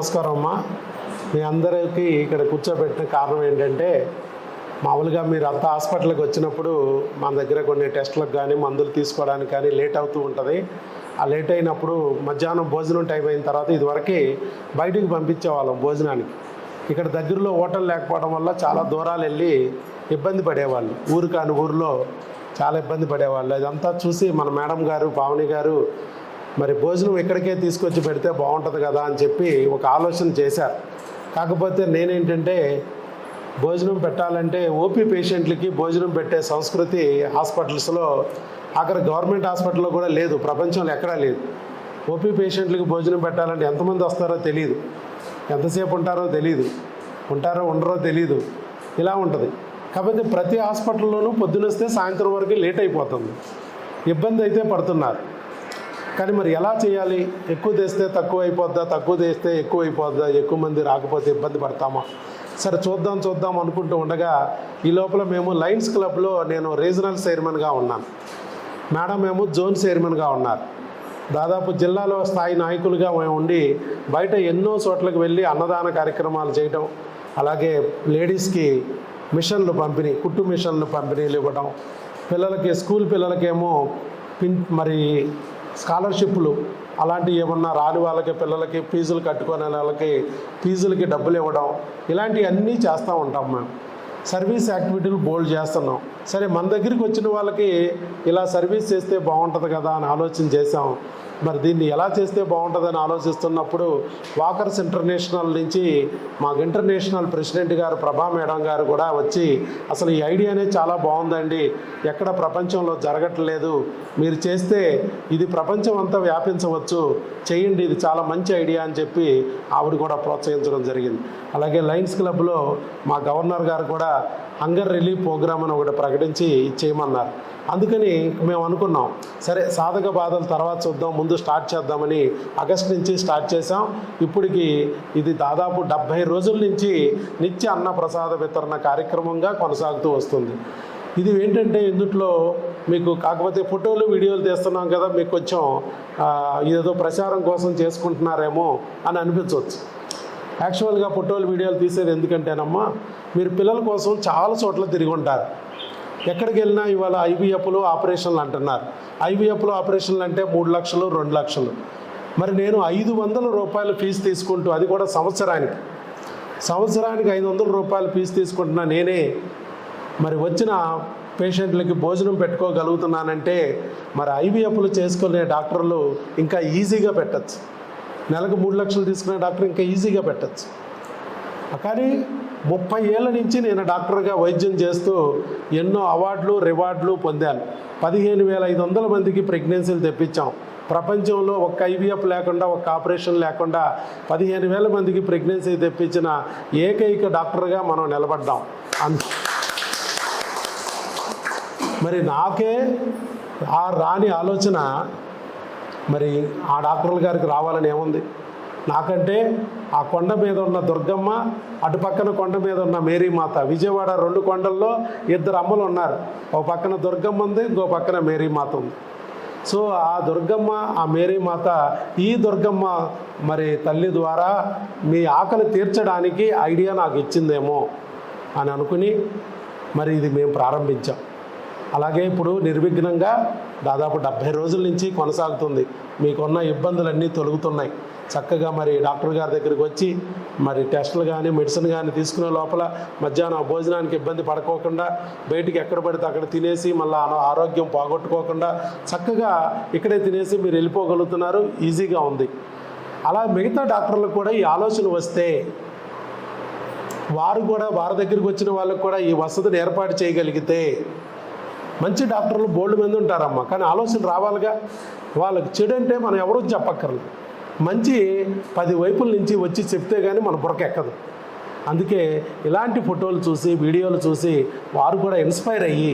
నమస్కారం అమ్మా. మీ అందరికీ ఇక్కడ కూర్చోబెట్టిన కారణం ఏంటంటే మామూలుగా మీరు అంత హాస్పిటల్కి వచ్చినప్పుడు మన దగ్గర కొన్ని టెస్టులకు కానీ మందులు తీసుకోవడానికి కానీ లేట్ అవుతూ ఉంటుంది. ఆ లేట్ అయినప్పుడు మధ్యాహ్నం భోజనం టైం అయిన తర్వాత ఇదివరకు బయటికి పంపించేవాళ్ళం భోజనానికి. ఇక్కడ దగ్గరలో హోటల్ లేకపోవడం వల్ల చాలా దూరాలు వెళ్ళి ఇబ్బంది పడేవాళ్ళు. ఊరు కాని ఊరిలో చాలా ఇబ్బంది పడేవాళ్ళు. అదంతా చూసి మన మేడం గారు పావని గారు మరి భోజనం ఇక్కడికే తీసుకొచ్చి పెడితే బాగుంటుంది కదా అని చెప్పి ఒక ఆలోచన చేశారు. కాకపోతే నేనేంటంటే భోజనం పెట్టాలంటే ఓపీ పేషెంట్లకి భోజనం పెట్టే సంస్కృతి హాస్పిటల్స్లో అక్కడ గవర్నమెంట్ హాస్పిటల్లో కూడా లేదు ప్రపంచంలో ఎక్కడా లేదు. ఓపీ పేషెంట్లకి భోజనం పెట్టాలంటే ఎంతమంది వస్తారో తెలియదు ఎంతసేపు ఉంటారో తెలియదు ఉంటారో ఉండరో తెలియదు ఇలా ఉంటుంది. కాకపోతే ప్రతి హాస్పిటల్లోనూ పొద్దునొస్తే సాయంత్రం వరకు లేట్ అయిపోతుంది. ఇబ్బంది అయితే పడుతున్నారు. కానీ మరి ఎలా చేయాలి? ఎక్కువ తెస్తే తక్కువ అయిపోద్దా? తక్కువ తెస్తే ఎక్కువ అయిపోద్దా? ఎక్కువ మంది రాకపోతే ఇబ్బంది పడతామా? సరే చూద్దాం చూద్దాం అనుకుంటూ ఉండగా ఈ లోపల మేము లయన్స్ క్లబ్లో నేను రీజనల్ చైర్మన్గా ఉన్నాను. మేడం మేము జోన్ చైర్మన్గా ఉన్నారు. దాదాపు జిల్లాలో స్థాయి నాయకులుగా మేము ఉండి బయట ఎన్నో చోట్లకు వెళ్ళి అన్నదాన కార్యక్రమాలు చేయడం అలాగే లేడీస్కి మిషన్లు పంపిణీ కుట్టు మిషన్లు పంపిణీలు ఇవ్వడం పిల్లలకి స్కూల్ పిల్లలకేమో పిన్ మరి స్కాలర్షిప్లు అలాంటివి ఏమన్నా రాని వాళ్ళకి పిల్లలకి ఫీజులు కట్టుకునే వాళ్ళకి ఫీజులకి డబ్బులు ఇవ్వడం ఇలాంటివన్నీ చేస్తూ ఉంటాం మేము. సర్వీస్ యాక్టివిటీలు బోల్డ్ చేస్తున్నాం. సరే మన దగ్గరికి వచ్చిన వాళ్ళకి ఇలా సర్వీస్ చేస్తే బాగుంటుంది కదా అని ఆలోచన చేసాం మరి దీన్ని ఎలా చేస్తే బాగుంటుందని ఆలోచిస్తున్నప్పుడు వాకర్స్ ఇంటర్నేషనల్ నుంచి మాకు ఇంటర్నేషనల్ ప్రెసిడెంట్ గారు ప్రభా మేడం గారు కూడా వచ్చి అసలు ఈ ఐడియానే చాలా బాగుందండి. ఎక్కడ ప్రపంచంలో జరగట్లేదు. మీరు చేస్తే ఇది ప్రపంచం అంతా వ్యాపించవచ్చు. చేయండి. ఇది చాలా మంచి ఐడియా అని చెప్పి ఆవిడ కూడా ప్రోత్సహించడం జరిగింది. అలాగే లయన్స్ క్లబ్లో మా గవర్నర్ గారు కూడా హంగర్ రిలీఫ్ ప్రోగ్రామ్ అని ఒకటి ప్రకటించి చేయమన్నారు అందుకని మేము అనుకున్నాం సరే సాధక బాధల తర్వాత చూద్దాం ముందు స్టార్ట్ చేద్దామని ఆగస్ట్ నుంచి స్టార్ట్ చేసాం ఇప్పటికి ఇది దాదాపు డెబ్భై రోజుల నుంచి నిత్య అన్న ప్రసాద వితరణ కార్యక్రమంగా కొనసాగుతూ వస్తుంది. ఇది ఏంటంటే ఇందుట్లో మీకు కాకపోతే ఫోటోలు వీడియోలు తీస్తున్నాం కదా మీకు కొంచెం ఏదో ప్రచారం కోసం చేసుకుంటున్నారేమో అని అనిపించవచ్చు. యాక్చువల్గా ఫోటోలు వీడియోలు తీసేది ఎందుకంటేనమ్మా మీరు పిల్లల కోసం చాలా చోట్ల తిరిగి ఉంటారు. ఎక్కడికి వెళ్ళినా ఇవాళ ఐవీఎఫ్లు ఆపరేషన్లు అంటున్నారు. ఐవీఎఫ్లు ఆపరేషన్లు అంటే మూడు లక్షలు రెండు లక్షలు. మరి నేను ఐదు వందల రూపాయలు ఫీజు తీసుకుంటూ అది కూడా సంవత్సరానికి. సంవత్సరానికి ఐదు వందల రూపాయలు ఫీజు తీసుకుంటున్నా నేనే. మరి వచ్చిన పేషెంట్లకి భోజనం పెట్టుకోగలుగుతున్నానంటే మరి ఐవీఎఫ్లు చేసుకునే డాక్టర్లు ఇంకా ఈజీగా పెట్టచ్చు. నెలకు మూడు లక్షలు తీసుకునే డాక్టర్ ఇంకా ఈజీగా పెట్టచ్చు. కానీ ముప్పై ఏళ్ళ నుంచి నేను డాక్టర్గా వైద్యం చేస్తూ ఎన్నో అవార్డులు రివార్డులు పొందాను. పదిహేను వేల ఐదు వందల మందికి ప్రెగ్నెన్సీలు తెప్పించాం. ప్రపంచంలో ఒక్క ఐవీఎఫ్ లేకుండా ఒక్క ఆపరేషన్ లేకుండా పదిహేను వేల మందికి ప్రెగ్నెన్సీ తెప్పించిన ఏకైక డాక్టర్గా మనం నిలబడ్డాం. అంత. మరి నాకే ఆ రాని ఆలోచన మరి ఆ డాక్టర్ల గారికి రావాలని ఏముంది? నాకంటే ఆ కొండ మీద ఉన్న దుర్గమ్మ అటు పక్కన కొండ మీద ఉన్న మేరీమాత విజయవాడ రెండు కొండల్లో ఇద్దరు అమ్మలు ఉన్నారు. ఓ పక్కన దుర్గమ్మ ఉంది ఇంకో పక్కన మేరీమాత ఉంది. సో ఆ దుర్గమ్మ ఆ మేరీమాత ఈ దుర్గమ్మ మరి తల్లి ద్వారా మీ ఆకలి తీర్చడానికి ఐడియా నాకు ఇచ్చిందేమో అని అనుకుని మరి ఇది మేము ప్రారంభించాం. అలాగే ఇప్పుడు నిర్విఘ్నంగా దాదాపు డెబ్భై రోజుల నుంచి కొనసాగుతుంది. మీకున్న ఇబ్బందులన్నీ తొలుగుతున్నాయి. చక్కగా మరి డాక్టర్ గారి దగ్గరికి వచ్చి మరి టెస్టులు కానీ మెడిసిన్ కానీ తీసుకునే లోపల మధ్యాహ్నం భోజనానికి ఇబ్బంది పడుకోకుండా బయటికి ఎక్కడ పడితే అక్కడ తినేసి మళ్ళీ ఆరోగ్యం పోగొట్టుకోకుండా చక్కగా ఇక్కడే తినేసి మీరు వెళ్ళిపోగలుగుతున్నారు. ఈజీగా ఉంది. అలా మిగతా డాక్టర్లకు కూడా ఈ ఆలోచన వస్తే వారు కూడా వారి దగ్గరికి వచ్చిన వాళ్ళకు కూడా ఈ వసతిని ఏర్పాటు చేయగలిగితే మంచి డాక్టర్లు బోల్డ్ మంది ఉంటారమ్మా. కానీ ఆలోచన రావాలిగా. వాళ్ళకి చెడు అంటే మనం ఎవరూ చెప్పక్కర్లేదు. మంచి పది వైపుల నుంచి వచ్చి చెప్తే కానీ మన బురకెక్కదు అందుకే ఇలాంటి ఫోటోలు చూసి వీడియోలు చూసి వారు కూడా ఇన్స్పైర్ అయ్యి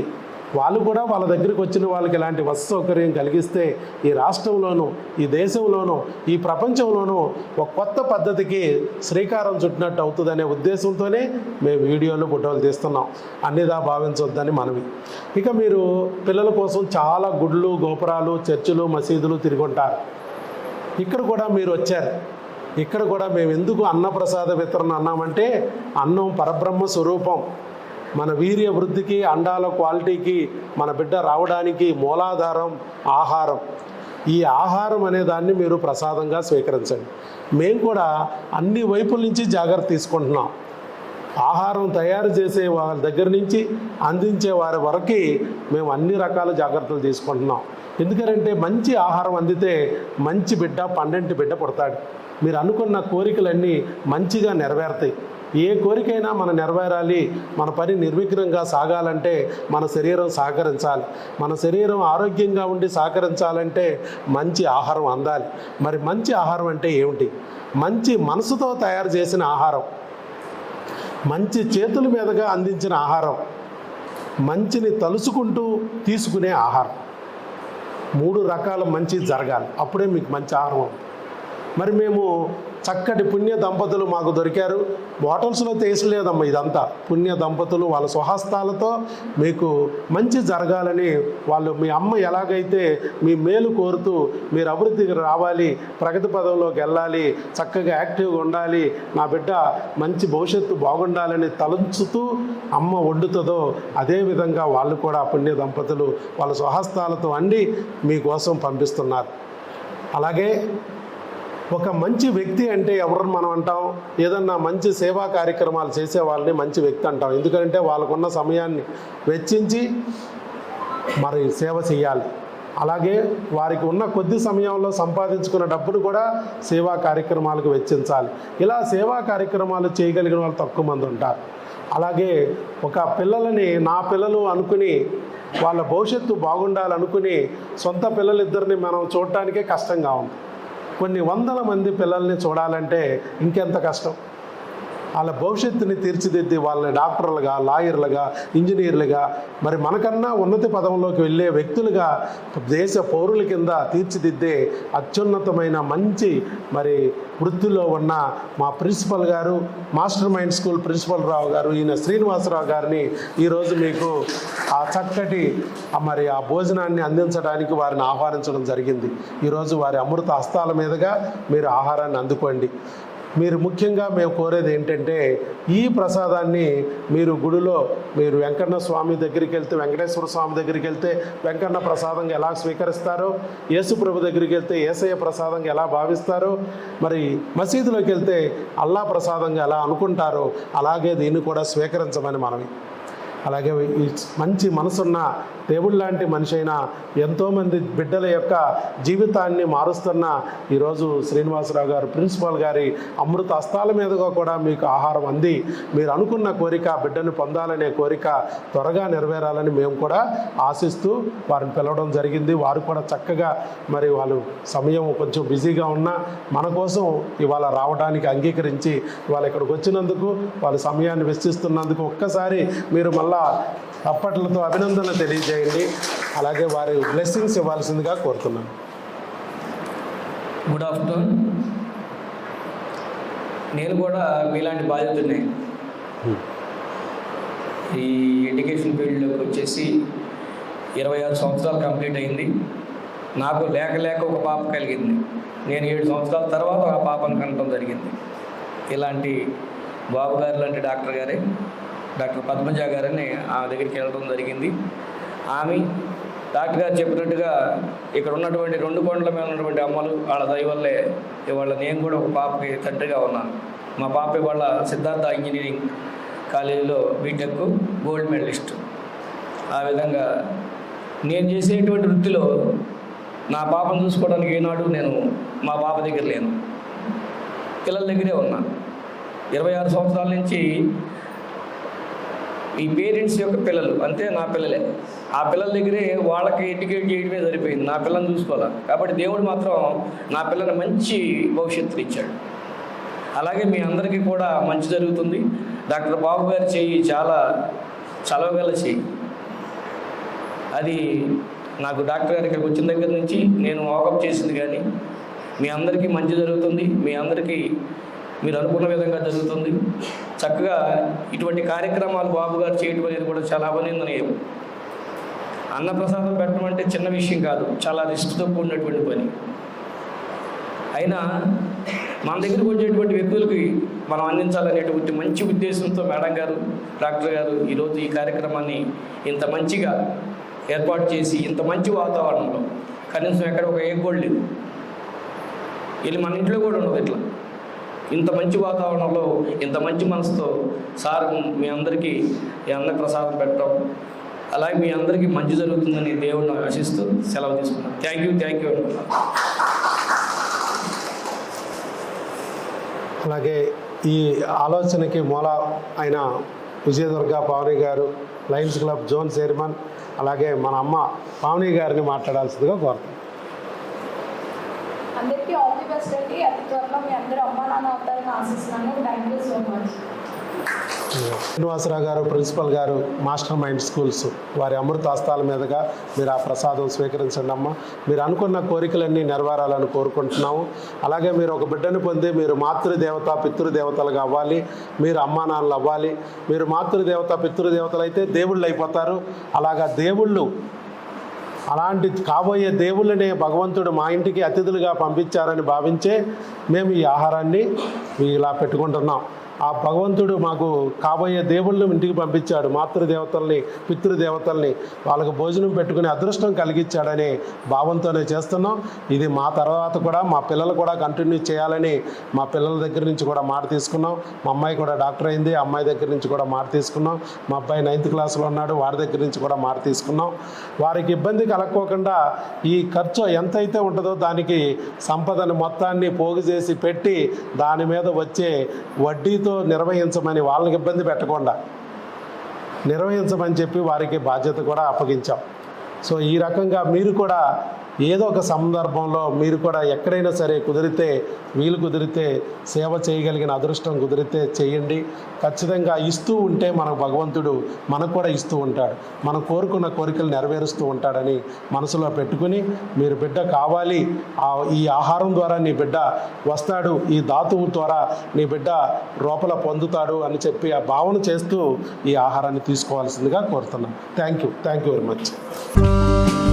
వాళ్ళు కూడా వాళ్ళ దగ్గరికి వచ్చిన వాళ్ళకి ఇలాంటి వసతి సౌకర్యం కలిగిస్తే ఈ రాష్ట్రంలోనూ ఈ దేశంలోనూ ఈ ప్రపంచంలోనూ ఒక కొత్త పద్ధతికి శ్రీకారం చుట్టినట్టు అవుతుందనే ఉద్దేశంతోనే మేము వీడియోలు ఫోటోలు తీస్తున్నాం. అన్నిదా భావించొద్దని మనవి. ఇక మీరు పిల్లల కోసం చాలా గుడ్లు గోపురాలు చర్చిలు మసీదులు తిరుగుంటారు. ఇక్కడ కూడా మీరు వచ్చారు. ఇక్కడ కూడా మేము ఎందుకు అన్నప్రసాద వితరణ అన్నామంటే అన్నం పరబ్రహ్మ స్వరూపం. మన వీర్య వృద్ధికి అండాల క్వాలిటీకి మన బిడ్డ రావడానికి మూలాధారం ఆహారం. ఈ ఆహారం అనే దాన్ని మీరు ప్రసాదంగా స్వీకరించండి. మేము కూడా అన్ని వైపుల నుంచి జాగ్రత్త తీసుకుంటున్నాం. ఆహారం తయారు చేసే వారి దగ్గర నుంచి అందించే వారి వరకు మేము అన్ని రకాల జాగ్రత్తలు తీసుకుంటున్నాం. ఎందుకంటే మంచి ఆహారం అందితే మంచి బిడ్డ పండంటి బిడ్డ పుడతాడు. మీరు అనుకున్న కోరికలన్నీ మంచిగా నెరవేరుతాయి. ఏ కోరికైనా మనం నెరవేరాలి మన పని నిర్విఘ్నంగా సాగాలంటే మన శరీరం సహకరించాలి. మన శరీరం ఆరోగ్యంగా ఉండి సహకరించాలంటే మంచి ఆహారం అందాలి. మరి మంచి ఆహారం అంటే ఏమిటి? మంచి మనసుతో తయారు చేసిన ఆహారం. మంచి చేతుల మీదుగా అందించిన ఆహారం. మంచిని తలుసుకుంటూ తీసుకునే ఆహారం. మూడు రకాల మంచి జరగాలి. అప్పుడే మీకు మంచి ఆహారం మరి మేము చక్కటి పుణ్య దంపతులు మాకు దొరికారు. బాటల్స్లో తీసలేదమ్మా ఇదంతా. పుణ్య దంపతులు వాళ్ళ స్వహస్తాలతో మీకు మంచి జరగాలని వాళ్ళు మీ అమ్మ ఎలాగైతే మీ మేలు కోరుతూ మీరు అభివృద్ధికి రావాలి ప్రగతి పదంలోకి వెళ్ళాలి చక్కగా యాక్టివ్గా ఉండాలి నా బిడ్డ మంచి భవిష్యత్తు బాగుండాలని తలంచుతూ అమ్మ వండుతుందో అదేవిధంగా వాళ్ళు కూడా పుణ్య దంపతులు వాళ్ళ స్వహస్తాలతో అండి మీకోసం పంపిస్తున్నారు. అలాగే ఒక మంచి వ్యక్తి అంటే ఎవరిని మనం అంటాం? ఏదన్నా మంచి సేవా కార్యక్రమాలు చేసే వాళ్ళని మంచి వ్యక్తి అంటాం. ఎందుకంటే వాళ్ళకున్న సమయాన్ని వెచ్చించి మరి సేవ చేయాలి. అలాగే వారికి ఉన్న కొద్ది సమయంలో సంపాదించుకున్న డబ్బును కూడా సేవా కార్యక్రమాలకు వెచ్చించాలి. ఇలా సేవా కార్యక్రమాలు చేయగలిగిన వాళ్ళు తక్కువ మంది ఉంటారు. అలాగే ఒక పిల్లలని నా పిల్లలు అనుకుని వాళ్ళ భవిష్యత్తు బాగుండాలనుకుని సొంత పిల్లలిద్దరిని మనం చూడటానికే కష్టంగా ఉంది. కొన్ని వందల మంది పిల్లల్ని చూడాలంటే ఇంకెంత కష్టం? వాళ్ళ భవిష్యత్తుని తీర్చిదిద్ది వాళ్ళని డాక్టర్లుగా లాయర్లుగా ఇంజనీర్లుగా మరి మనకన్నా ఉన్నత పదంలోకి వెళ్ళే వ్యక్తులుగా దేశ పౌరుల కింద తీర్చిదిద్దే అత్యున్నతమైన మంచి మరి వృత్తిలో ఉన్న మా principal garu master mind school principal Rao garu ఈయన శ్రీనివాసరావు గారిని ఈరోజు మీకు ఆ చక్కటి మరి ఆ భోజనాన్ని అందించడానికి వారిని ఆహ్వానించడం జరిగింది. ఈరోజు వారి అమృత హస్తాల మీదుగా మీరు ఆహారాన్ని అందుకోండి. మీరు ముఖ్యంగా మేము కోరేది ఏంటంటే ఈ ప్రసాదాన్ని మీరు గుడిలో మీరు వెంకన్న స్వామి దగ్గరికి వెళ్తే వెంకటేశ్వర స్వామి దగ్గరికి వెళ్తే వెంకన్న ప్రసాదంగా ఎలా స్వీకరిస్తారో యేసు ప్రభు దగ్గరికి వెళ్తే ఏసయ్య ప్రసాదంగా ఎలా భావిస్తారో మరి మసీదులోకి వెళ్తే అల్లా ప్రసాదంగా ఎలా అనుకుంటారో అలాగే దీన్ని కూడా స్వీకరించమని మనవి. అలాగే ఈ మంచి మనసున్న దేవుడు లాంటి మనిషి అయిన ఎంతోమంది బిడ్డల యొక్క జీవితాన్ని మారుస్తున్న ఈరోజు శ్రీనివాసరావు గారు ప్రిన్సిపాల్ గారి అమృత హస్తాల మీదుగా కూడా మీకు ఆహారం అంది. మీరు అనుకున్న కోరిక బిడ్డను పొందాలనే కోరిక త్వరగా నెరవేరాలని మేము కూడా ఆశిస్తూ వారిని పిలవడం జరిగింది. వారు కూడా చక్కగా మరి వాళ్ళు సమయం కొంచెం బిజీగా ఉన్నా మన కోసం ఇవాళ రావడానికి అంగీకరించి ఇవాళ ఇక్కడికి వచ్చినందుకు వాళ్ళ సమయాన్ని వెచ్చిస్తున్నందుకు ఒక్కసారి మీరు మళ్ళీ అప్పట్లతో అభినందనలు తెలియజేయండి. అలాగే వారి బ్లెస్సింగ్స్ ఇవ్వాల్సిందిగా కోరుతున్నాను. గుడ్ ఆఫ్టర్నూన్ నేను కూడా మీలాంటి బాధ్యతని ఈ ఎడ్యుకేషన్ ఫీల్డ్లోకి వచ్చేసి ఇరవై ఆరు సంవత్సరాలు కంప్లీట్ అయింది. నాకు లేక లేక ఒక పాప కలిగింది. నేను ఏడు సంవత్సరాల తర్వాత ఆ పాపను కనటం జరిగింది. ఇలాంటి బాబు గారు లాంటి డాక్టర్ గారే డాక్టర్ పద్మజ గారని ఆమె దగ్గరికి వెళ్ళడం జరిగింది. ఆమె డాక్టర్ గారు చెప్పినట్టుగా ఇక్కడ ఉన్నటువంటి రెండు కొండల మీద ఉన్నటువంటి అమ్మలు వాళ్ళ దయవల్లే ఇవాళ నేను కూడా ఒక పాపకి తండ్రిగా ఉన్నాను. మా పాప ఇవాళ సిద్ధార్థ ఇంజనీరింగ్ కాలేజీలో బీటెక్ గోల్డ్ మెడలిస్ట్. ఆ విధంగా నేను చేసేటువంటి వృత్తిలో నా పాపను చూసుకోవడానికి ఏనాడు నేను మా పాప దగ్గర లేను. పిల్లల దగ్గరే ఉన్నా. ఇరవై ఆరు సంవత్సరాల నుంచి ఈ పేరెంట్స్ యొక్క పిల్లలు అంతే నా పిల్లలే. ఆ పిల్లల దగ్గరే వాళ్ళకి ఎడ్యుకేట్ చేయడమే సరిపోయింది. నా పిల్లల్ని చూసుకోవాలి? కాబట్టి దేవుడు మాత్రం నా పిల్లల మంచి భవిష్యత్తుని ఇచ్చాడు. అలాగే మీ అందరికీ కూడా మంచి జరుగుతుంది. డాక్టర్ బాబు గారు చెయ్యి చాలా చలవగల చెయ్యి. అది నాకు డాక్టర్ గారి ఇక్కడికి వచ్చిన దగ్గర నుంచి నేను వాకప్ చేసింది కానీ మీ అందరికీ మంచి జరుగుతుంది. మీ అందరికీ మీరు అనుకున్న విధంగా జరుగుతుంది. చక్కగా ఇటువంటి కార్యక్రమాలు బాబు గారు చేయడం అనేది కూడా చాలా అభినందనీయం. అన్నప్రసాదం పెట్టడం అంటే చిన్న విషయం కాదు చాలా రిస్క్తో కూడినటువంటి పని. అయినా మన దగ్గరకు వచ్చేటువంటి వ్యక్తులకి మనం అందించాలనేటువంటి మంచి ఉద్దేశంతో మేడం గారు డాక్టర్ గారు ఈరోజు ఈ కార్యక్రమాన్ని ఇంత మంచిగా ఏర్పాటు చేసి ఇంత మంచి వాతావరణంలో కనీసం ఎక్కడ ఒక ఏ గోల్డ్ లేదు వీళ్ళు మన ఇంట్లో కూడా ఉండదు ఇట్లా. ఇంత మంచి వాతావరణంలో ఇంత మంచి మనసుతో సార్ మీ అందరికీ ఈ అన్నప్రసాదం పెట్టడం అలాగే మీ అందరికీ మంచి జరుగుతుందని దేవుడిని ఆశిస్తూ సెలవు తీసుకున్నాను థ్యాంక్ యూ థ్యాంక్ యూ అలాగే ఈ ఆలోచనకి మూల అయిన విజయదుర్గ పావని గారు లయన్స్ క్లబ్ జోన్ చైర్మన్ అలాగే మన అమ్మ పావని గారిని మాట్లాడాల్సిందిగా కోరుతాం బెస్ట్ అండి అతి త్వరలో మీ అందరూ అమ్మ నాన్న అవుతారని ఆశిస్తున్నాను. Thank you so much Srinivasarao garu principal garu master mind schools వారి అమృత హస్తాల మీదుగా మీరు ఆ ప్రసాదం స్వీకరించండి అమ్మ. మీరు అనుకున్న కోరికలన్నీ నెరవేరాలని కోరుకుంటున్నాము. అలాగే మీరు ఒక బిడ్డను పొంది మీరు మాతృదేవత పితృదేవతలుగా అవ్వాలి. మీరు అమ్మా నాన్నలు అవ్వాలి. మీరు మాతృదేవత పితృదేవతలు అయితే దేవుళ్ళు అయిపోతారు. అలాగా దేవుళ్ళు అలాంటి కాబోయే దేవుళ్ళనే భగవంతుడు మా ఇంటికి అతిథులుగా పంపించారని భావించే మేము ఈ ఆహారాన్ని ఇలా పెట్టుకుంటున్నాం. ఆ భగవంతుడు మాకు కాబోయే దేవుళ్ళు ఇంటికి పంపించాడు మాతృదేవతల్ని పితృదేవతల్ని. వాళ్ళకు భోజనం పెట్టుకునే అదృష్టం కలిగించాడనే భావంతోనే చేస్తున్నాం. ఇది మా తర్వాత కూడా మా పిల్లలు కూడా కంటిన్యూ చేయాలని మా పిల్లల దగ్గర నుంచి కూడా మాట తీసుకున్నాం. మా అమ్మాయి కూడా డాక్టర్ అయింది ఆ అమ్మాయి దగ్గర నుంచి కూడా మాట తీసుకున్నాం. మా అబ్బాయి నైన్త్ క్లాస్లో ఉన్నాడు వారి దగ్గర నుంచి కూడా మాట తీసుకున్నాం. వారికి ఇబ్బంది కలక్కోకుండా ఈ ఖర్చు ఎంతైతే ఉంటుందో దానికి సంపదను మొత్తాన్ని పోగు చేసి పెట్టి దాని మీద వచ్చే వడ్డీ వడ్డీతో నిర్వహించమని వాళ్ళకి ఇబ్బంది పెట్టకుండా నిర్వహించమని చెప్పి వారికి బాధ్యత కూడా అప్పగించాం. సో ఈ రకంగా మీరు కూడా ఏదో ఒక సందర్భంలో మీరు కూడా ఎక్కడైనా సరే కుదిరితే వీలు కుదిరితే సేవ చేయగలిగిన అదృష్టం కుదిరితే చేయండి. ఖచ్చితంగా ఇస్తూ ఉంటే మన భగవంతుడు మనకు కూడా ఇస్తూ ఉంటాడు. మనం కోరుకున్న కోరికలు నెరవేరుస్తూ ఉంటాడని మనసులో పెట్టుకుని మీరు బిడ్డ కావాలి. ఆ ఈ ఆహారం ద్వారా నీ బిడ్డ వస్తాడు. ఈ ధాతువు ద్వారా నీ బిడ్డ లోపల పొందుతాడు అని చెప్పి ఆ భావన చేస్తూ ఈ ఆహారాన్ని తీసుకోవాల్సిందిగా కోరుతున్నాను thank you thank you very much